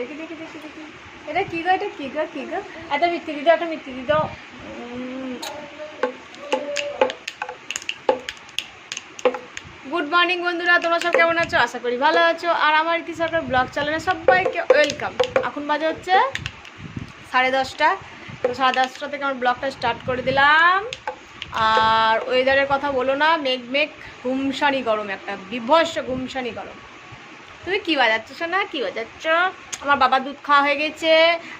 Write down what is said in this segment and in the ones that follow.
দেখি দেখি দেখি দেখি। এটা কি গো, এটা কি গো গো? একটা মিত্তি দিদি একটা মিত্তি দিদি গুড মর্নিং বন্ধুরা, তোমরা সব কেমন আছো? আশা করি ভালো আছো। আর আমার কি সরকার ব্লগ চ্যানেলে সবাইকে ওয়েলকাম এখন বাজে হচ্ছে সাড়ে দশটা। তো সাড়ে দশটা থেকে আমার ব্লগটা স্টার্ট করে দিলাম। আর ওয়েদারের কথা বলো না, মেঘ মেঘ গুমসানি গরম, একটা বিভৎস গুমসানি গরম। তুমি কি বাজাচ্ছ শোনা কি বাজাচ্ছ? আমার বাবা দুধ খাওয়া হয়ে গেছে,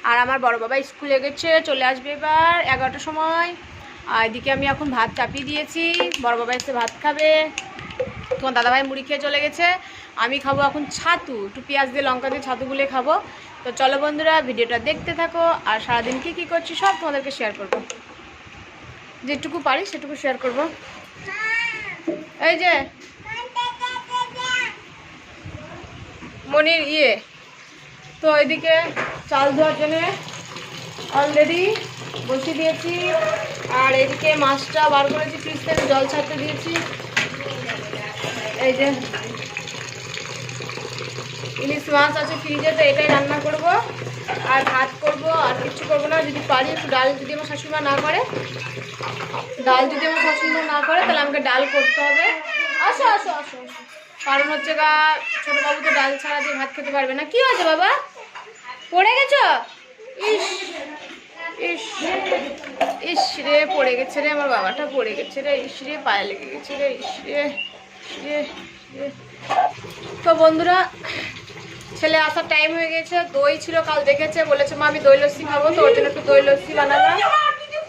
আর আমার বড় বাবা স্কুলে গেছে, চলে আসবে এবার এগারোটার সময়। আর এদিকে আমি এখন ভাত চাপিয়ে দিয়েছি, বড় বাবা এসে ভাত খাবে। তোমার দাদাভাই মুড়ি খেয়ে চলে গেছে, আমি খাব এখন ছাতু, একটু পেঁয়াজ দিয়ে লঙ্কা দিয়ে ছাতুগুলো খাব। তো চলো বন্ধুরা, ভিডিওটা দেখতে থাকো, আর সারাদিন কী কী করছি সব তোমাদেরকে শেয়ার করব। যেটুকু পারি সেটুকু শেয়ার করব। এই যে মনির ইয়ে। তো এদিকে চাল ধোয়ার জন্য অলরেডি বসিয়ে দিয়েছি। আর এদিকে মাছটা বার করেছি ফ্রিজ থেকে জল ছাড়তে দিয়েছি। এই যে ইলিশ মাছ আছে ফ্রিজে তো এটাই রান্না করব। আর ভাত করব, আর কিছু করব না। যদি পারি একটু ডাল যদি আমার শাশুড়ি মা না করে, ডাল যদি আমার পছন্দ না করে, তাহলে আমাকে ডাল করতে হবে। আসো আসো আসো আসো। কারণ হচ্ছে গা ছোটো বাবু তো ডাল ছাড়া দিয়ে ভাত খেতে পারবে না। কি হয়েছে বাবা? পড়ে গেছো? ইস ইস ইস রে, পড়ে গেছে রে, আমার বাবাটা পড়ে গেছে রে, ইস রে, পায়ে লেগে গেছে রে, ইস রে। তো বন্ধুরা, ছেলে আসার টাইম হয়ে গেছে, দই ছিল, কাল দেখেছে, বলেছে, মা, আমি দই লস্যি খাব, তো ওর জন্য একটু দই লস্যি বানালাম।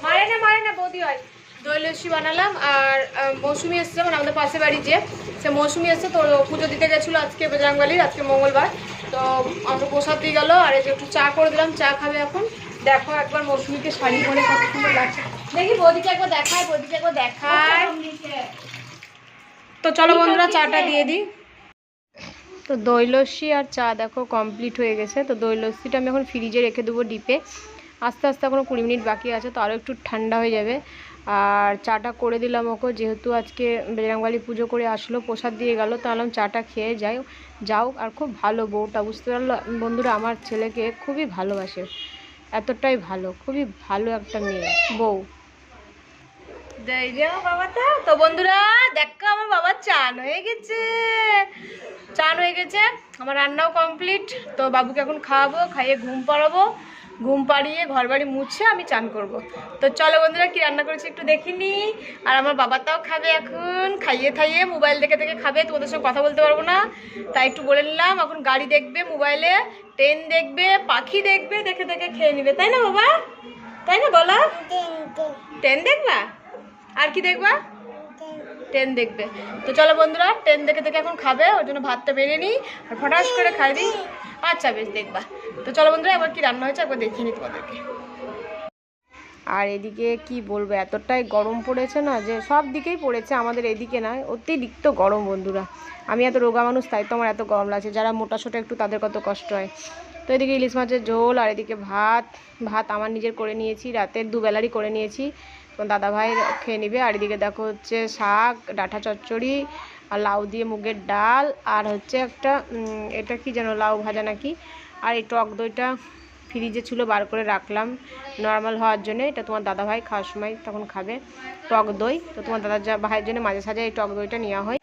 মারে না মারে না, বৌদি হয়। দই লস্যি বানালাম, আর মৌসুমি এসছে মানে আমাদের পাশে বাড়ি যে। সে মৌসুমি এসছে তো পুজো দিতে গেছিল আজকে বজরাংবালির আজকে মঙ্গলবার। তো আমরা প্রসাদ দিয়ে গেলো, আর এই যে একটু চা করে দিলাম, চা খাবে এখন। দেখো একবার মৌসুমিকে শাড়ি পরে কত সুন্দর লাগছে। দেখি বৌদিকে একবার দেখায়, বৌদিকে একবার দেখায়। তো চলো বন্ধুরা, চাটা দিয়ে দিই। তো দই লস্যি আর চা দেখো কমপ্লিট হয়ে গেছে। তো দই লস্যিটা আমি এখন ফ্রিজে রেখে দেবো ডিপে আস্তে আস্তে এখনও কুড়ি মিনিট বাকি আছে, তো আরও একটু ঠান্ডা হয়ে যাবে। আর চাটা করে দিলাম ওকে, যেহেতু আজকে বেজরাংবালি পুজো করে আসলো, প্রসাদ দিয়ে গেল তাহলে চাটা খেয়ে যাই, যাও, আর খুব ভালো বউটা, বুঝতে পারল? বন্ধুরা, আমার ছেলেকে খুবই ভালোবাসে, এতটাই ভালো, খুবই ভালো একটা মেয়ে, বউ। বাবাটা, তো বন্ধুরা, দেখো আমার বাবার চান হয়ে গেছে। চান হয়ে গেছে, আমার রান্নাও কমপ্লিট, তো বাবুকে এখন খাওয়াবো, খাইয়ে ঘুম পাড়াবো। ঘুম পাড়িয়ে ঘর বাড়ি মুছে আমি চান করব। তো চলো বন্ধুরা কি রান্না করেছি একটু দেখিনি আর আমার বাবাটাও খাবে এখন, খাইয়ে খাইয়ে মোবাইল দেখে দেখে খাবে, তোমাদের সঙ্গে কথা বলতে পারব না। তাই একটু বলে নিলাম, এখন গাড়ি দেখবে, মোবাইলে, ট্রেন দেখবে, পাখি দেখবে, দেখে দেখে খেয়ে নিবে। তাই না বাবা? তাই না বলো? ট্রেন দেখবা? আর কি দেখবা? ট্রেন দেখবে। তো চলো বন্ধুরা, ট্রেন দেখে দেখে এখন খাবে, ওর জন্য ভাতটা বেরিয়ে নিই আর ফটাস করে খাই দিই আচ্ছা বেশ, দেখবা। তো চলো বন্ধুরা, এবার কি রান্না হয়েছে একবার দেখে নিই তোমাদেরকে। আর এদিকে কি বলব, এতটাই গরম পড়েছে না যে সব দিকেই পড়েছে, আমাদের এদিকে না, অতিরিক্ত গরম বন্ধুরা। আমি এত রোগা মানুষ, তাই তো আমার এত গরম লাগছে, যারা মোটা সোটা একটু তাদের কত কষ্ট হয়। তো এদিকে ইলিশ মাছের ঝোল, আর এদিকে ভাত ভাত আমার নিজের করে নিয়েছি, রাতের দুবেলারই করে নিয়েছি। তোমার দাদা ভাই খেয়ে নিবে, আর এদিকে দেখো হচ্ছে শাক, ডাঁটা চচ্চড়ি আর লাউ দিয়ে মুগের ডাল আর হচ্ছে একটা এটা কি যেন লাউ ভাজা নাকি? আর এই টক দইটা ফ্রিজে ছিল বার করে রাখলাম নর্মাল হওয়ার জন্য। এটা তোমার দাদা ভাই খাওয়ার সময় তখন খাবে টক দই। তো তোমার দাদা ভাইয়ের জন্য মাঝে সাঝে এই টক দইটা নেওয়া হয়।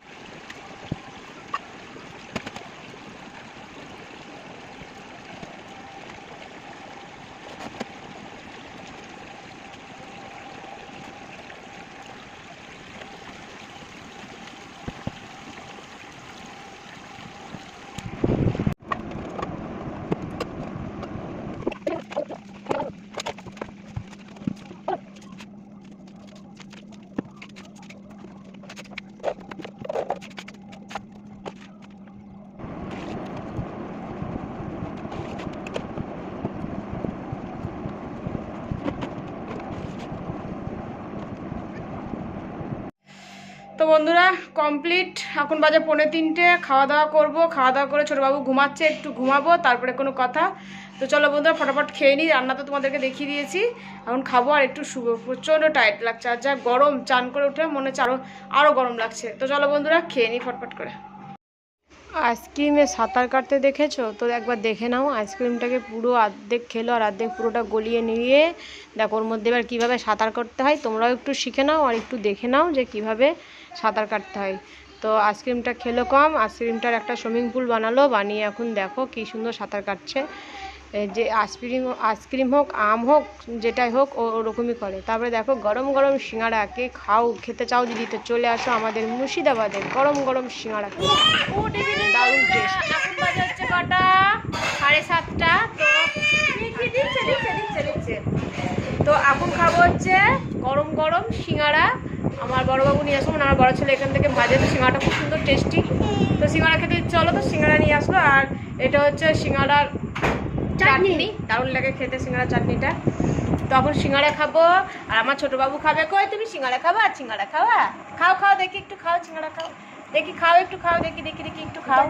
তো বন্ধুরা কমপ্লিট এখন বাজে পনেরো তিনটে, খাওয়া দাওয়া করব। খাওয়া দাওয়া করে ছোটবাবু ঘুমাচ্ছে, একটু ঘুমাবো, তারপরে কোনো কথা। তো চলো বন্ধুরা, ফটাফট খেয়ে নিই। রান্না তো তোমাদেরকে দেখিয়ে দিয়েছি। এখন খাব আর একটু শুভ প্রচণ্ড টাইট লাগছে। আর যা গরম, চান করে উঠে মনে হচ্ছে আরও আরও গরম লাগছে। তো চলো বন্ধুরা, খেয়ে নিই ফটফট করে। আইসক্রিমে সাঁতার কাটতে দেখেছ? তো একবার দেখে নাও, আইসক্রিমটাকে পুরো অর্ধেক খেলো, আর অর্ধেক পুরোটা গলিয়ে নিয়ে দেখো ওর মধ্যে এবার কীভাবে সাঁতার কাটতে হয়। তোমরাও একটু শিখে নাও আর একটু দেখে নাও যে কীভাবে সাঁতার কাটতে হয়। তো আইসক্রিমটা খেলো কম, আইসক্রিমটার একটা সুইমিং পুল বানালো, বানিয়ে এখন দেখো কি সুন্দর সাঁতার কাটছে। যে আইসক্রিম আইসক্রিম হোক আম হোক, যেটাই হোক ওরকমই করে। তারপরে দেখো, গরম গরম সিঙ্গাড়া খাও, খেতে চাও যদি, তো চলে আসো আমাদের মুর্শিদাবাদে গরম গরম সিঙ্গাড়া দারুণ সাড়ে সাতটা, তো এখন খাব হচ্ছে গরম গরম সিঙ্গাড়া আমার বড়বাবু নিয়ে আসব আমার বড় ছেলে এখান থেকে ভাজে তো সিঙ্গাড়াটা খুব সুন্দর টেস্টি তো সিঙ্গাড়া খেতে হলো তো সিঙ্গাড়া নিয়ে আসলো। আর এটা হচ্ছে সিঙ্গাড়ার চাটনি। দারুণ লাগে খেতে সিঙ্গাড়া চাটনিটা। তখন সিঙ্গাড়া খাব আর আমার ছোট বাবু খাবে। কই তুমি সিঙ্গাড়া খাবা? আর সিঙ্গাড়া খাওয়া খাও খাও দেখি একটু খাও সিঙ্গাড়া খাও। দেখি খাও একটু খাও দেখি দেখি দেখি একটু খাও।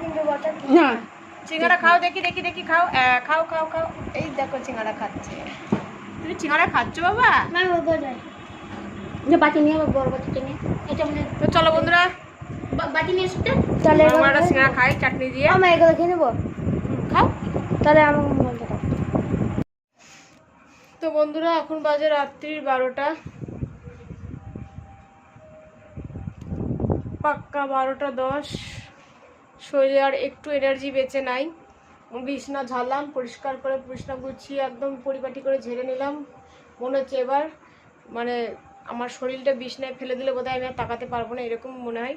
সিঙ্গাড়া খাও দেখি দেখি দেখি খাও। খাও খাও খাও। এই দেখো সিঙ্গাড়া খাচ্ছে। তুমি সিঙ্গাড়া খাচ্ছ বাবা? বাটি নিয়ে আবার বড় বাটিটা নিয়ে। এটা মানে তো চলো বন্ধুরা। বাটি নিয়ে আমরা সিঙ্গাড়া খাই চাটনি দিয়ে। আমার এগুলো খেয়ে নেব। খাও। তাহলে আমার তো বন্ধুরা, এখন বাজে রাত্রির বারোটা। পাক্কা বারোটা দশ। শরীরে আর একটু এনার্জি বেঁচে নাই। বিছনা ঝাড়লাম পরিষ্কার করে বিছনা গুছিয়ে একদম পরিপাটি করে ঝেড়ে নিলাম। মনে হচ্ছে এবার মানে আমার শরীরটা বিছনায় ফেলে দিলে বোধহয় আমি আর তাকাতে পারব না, এরকম মনে হয়।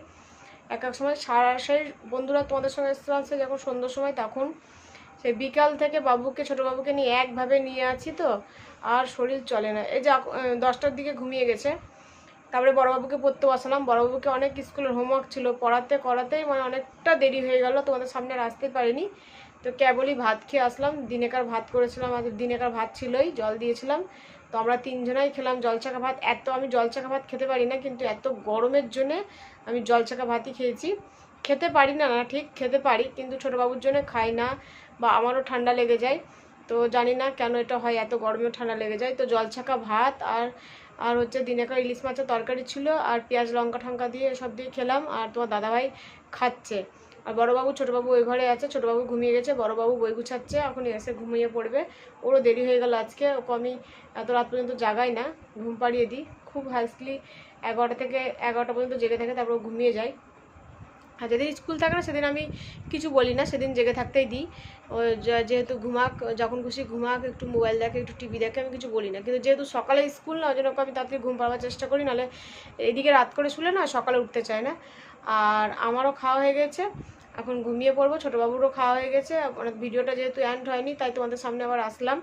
এক এক সময় সারা সেই বন্ধুরা, তোমাদের সঙ্গে এসে যখন সন্ধ্যার সময়, তখন সেই বিকাল থেকে বাবুকে, ছোট বাবুকে নিয়ে একভাবে নিয়ে আছি তো। আর শরীর চলে না। এই যে দশটার দিকে ঘুমিয়ে গেছে। তারপরে বড়বাবুকে পড়তে বসালাম। বড়বাবুকে অনেক স্কুলের হোমওয়ার্ক ছিল। পড়াতে করাতেই মানে অনেকটা দেরি হয়ে গেল। তোমাদের সামনে আসতে পারিনি। তো কেবলই ভাত খেয়ে আসলাম। দিনেকার ভাত করেছিলাম। আজ দিনেকার ভাত ছিলই। জল দিয়েছিলাম। তো আমরা তিনজনাই খেলাম জলছাকা ভাত। এত আমি জলছাকা ভাত খেতে পারি না, কিন্তু এত গরমের জন্যে আমি জলছাকা ভাতই খেয়েছি। খেতে পারি না না ঠিক, খেতে পারি, কিন্তু ছোটো বাবুর জন্য খাই না বা আমারও ঠান্ডা লেগে যায়। তো জানি না কেন এটা হয়, এত গরমেও ঠান্ডা লেগে যায়। তো জলছাকা ভাত আর আর হচ্ছে দিনে দিনেকার ইলিশ মাছের তরকারি ছিল আর পেঁয়াজ, লঙ্কা, ঠঙ্কা দিয়ে সব দিয়ে খেলাম আর তোমার দাদাভাই খাচ্ছে। আর বড়োবাবু, ছোটোবাবু ওই ঘরে আছে, ছোটোবাবু ঘুমিয়ে গেছে, বড়োবাবু বই গুছাচ্ছে, এখন এসে ঘুমিয়ে পড়বে। ওরও দেরি হয়ে গেল আজকে, ওকে আমি এত রাত পর্যন্ত জাগাই না, ঘুম পাড়িয়ে দিই। খুব হাইসলি এগারোটা থেকে এগারোটা পর্যন্ত জেগে থাকে, তারপর ঘুমিয়ে যায়। আর যেদিন স্কুল থাকে না, সেদিন আমি কিছু বলি না, সেদিন জেগে থাকতেই দিই। যেহেতু ঘুমাক, যখন খুশি ঘুমাক, একটু মোবাইল দেখে, একটু টিভি দেখে, আমি কিছু বলি না। কিন্তু যেহেতু সকালে স্কুল না ওই জন্য আমি তাড়াতাড়ি ঘুম পাওয়ার চেষ্টা করি, নাহলে এদিকে রাত করে শুলে না, সকালে উঠতে চায় না। আর আমারও খাওয়া হয়ে গেছে। এখন ঘুমিয়ে পড়ব, ছোটোবাবুরও খাওয়া হয়ে গেছে। মানে ভিডিওটা যেহেতু অ্যান্ড হয়নি, তাই তোমাদের সামনে আবার আসলাম।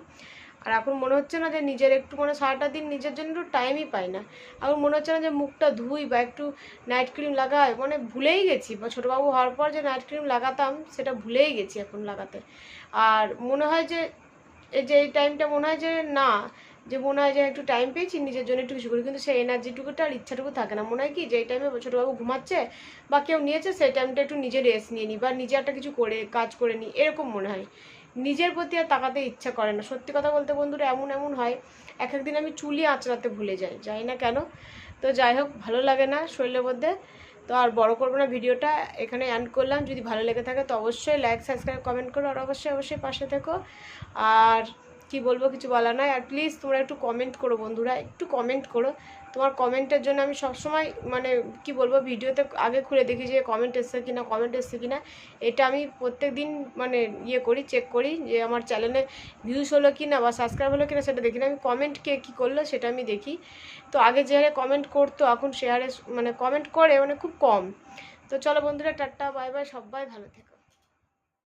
আর এখন মনে হচ্ছে না যে নিজের একটু মানে সারাটা দিন নিজের জন্য একটু টাইমই পাই না। এখন মনে হচ্ছে না যে মুখটা ধুই বা একটু নাইট ক্রিম লাগাই। মানে ভুলেই গেছি। বা ছোটোবাবু হওয়ার পর যে নাইট ক্রিম লাগাতাম, সেটা ভুলেই গেছি এখন লাগাতে। আর মনে হয় যে, এই যে এই টাইমটা মনে হয় যে না, যে মনে হয় যে একটু টাইম পেয়েছি, নিজের জন্য একটু কিছু করি। কিন্তু সেই এনার্জিটুকুটা আর ইচ্ছাটুকু থাকে না। মনে হয় কি যে এই টাইমে ছোটোবাবু ঘুমাচ্ছে বা কেউ নিয়েছে, সেই টাইমটা একটু নিজে রেস্ট নিয়ে নিই বা নিজে একটা কিছু করে, কাজ করে নিই এরকম মনে হয়। নিজের প্রতি আর তাকাতে ইচ্ছা করে না। সত্যি কথা বলতে বন্ধুরা, এমন এমন হয়, এক একদিন আমি চুলি আঁচড়াতে ভুলে যাই জানি না কেন? তো যাই হোক, ভালো লাগে না শরীরের মধ্যে। তো আর বড় করব না ভিডিওটা, এখানে অ্যান্ড করলাম। যদি ভালো লেগে থাকে তো অবশ্যই লাইক সাবস্ক্রাইব কমেন্ট করো আর অবশ্যই অবশ্যই পাশে থেকো। আর কি বলব, কিছু বলা নয় আর প্লিজ তোমরা একটু কমেন্ট করো বন্ধুরা, একটু কমেন্ট করো। তোমার কমেন্টের জন্য আমি সবসময় মানে কি বলব, ভিডিওতে আগে খুলে দেখি যে কমেন্ট এসছে কি না কমেন্ট এসছে কি না এটা আমি প্রত্যেক দিন মানে ইয়ে করি চেক করি যে আমার চ্যানেলে ভিউজ হলো কি না বা সাবস্ক্রাইব হলো কি না সেটা দেখি না। আমি কমেন্ট কে কী করল সেটা আমি দেখি। তো আগে যে হারে কমেন্ট করতো এখন হারে মানে কমেন্ট করে মানে খুব কম। তো চলো বন্ধুরা, টাটা বাই বাই সবাই ভালো থেকো।